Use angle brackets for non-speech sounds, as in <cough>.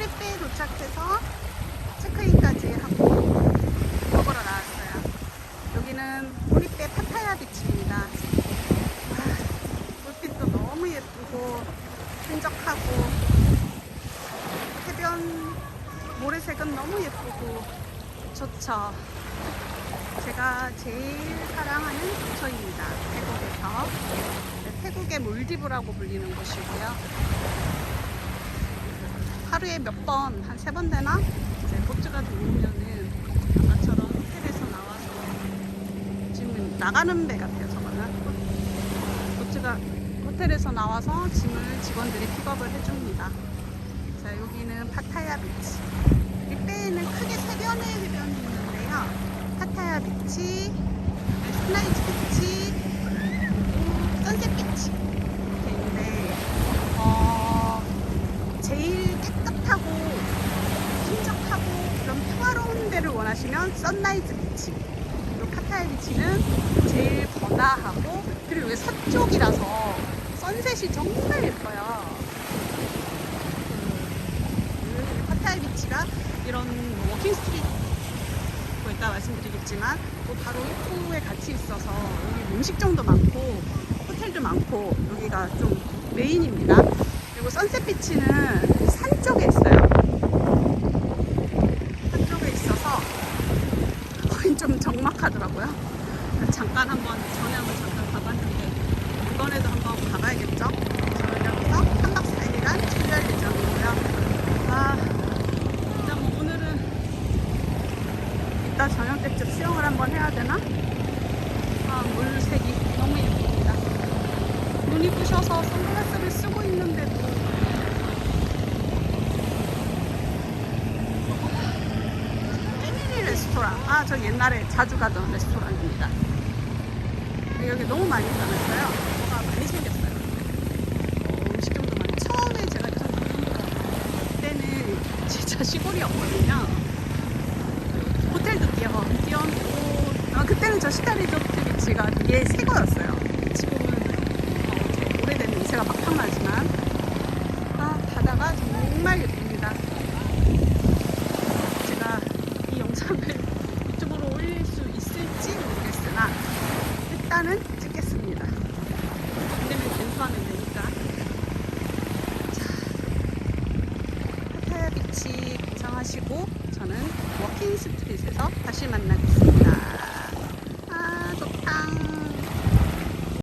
호리베에 도착해서 체크인까지 하고 먹으러 나왔어요. 여기는 호리베 파타야 비치입니다. 아, 물빛도 너무 예쁘고 끈적하고 해변 모래색은 너무 예쁘고 좋죠. 제가 제일 사랑하는 근처입니다. 태국에서. 네, 태국의 몰디브라고 불리는 곳이고요. 하루에 몇 번, 한 세 번 되나? 이제 보트가 들어오면은 아까처럼 호텔에서 나와서 지금 나가는 배 같아요, 저거는. 보트가 호텔에서 나와서 짐을 직원들이 픽업을 해줍니다. 자, 여기는 파타야 비치. 이 배에는 크게 세 변의 해변이 있는데요. 파타야 비치, 스나이즈 비치, 그리고 선셋 비치. 이렇게 있는데, 어, 제일 깨끗하고 쾌적하고 그런 평화로운 데를 원하시면 선라이즈 비치. 그리고 파타야 비치는 제일 번화하고 그리고 여기 서쪽이라서 선셋이 정말 예뻐요. 그 파타야 비치가 이런 뭐 워킹 스트리트 뭐 이따 말씀드리겠지만 또 바로 입구에 같이 있어서 여기 음식점도 많고 호텔도 많고 여기가 좀 메인입니다. 그리고 선셋 비치는 산 쪽에 있어요. 산 쪽에 있어서 거의 좀 적막하더라고요. 잠깐 한번 전에 한번 잠깐 가봤는데 이번에도 한번 가봐야겠죠. 3박 4일간 체류할 예정이고요. 아, 진짜 뭐 오늘은 이따 저녁 때쯤 수영을 한번 해야 되나? 아, 물색이 너무 예쁩니다. 눈이 부셔서 선글라스를 쓰고 있는데도 에미리 레스토랑. 아, 저 옛날에 자주 가던 레스토랑입니다. 여기 너무 많이 변했어요. 뭐가 많이 생겼어요. 어, 음식점도 많이. 처음에 제가 좀 그때는 진짜 <laughs> 시골이었거든요. 호텔도 뛰어, 뛰어놓고. 아, 그때는 저 시타 리조트 비치가 되게 새 거였어요. 지금은 어, 오래된 냄새가 막 탁나지만. 아, 바다가 정말 예쁩니다. 제가 이 영상을 유튜브로 올릴 수 있을지 모르겠으나 일단은 찍겠습니다. 안 되면 변수하면 되니까. 자, 파타야 비치 구상하시고 저는 워킹 스트릿에서 다시 만나겠습니다.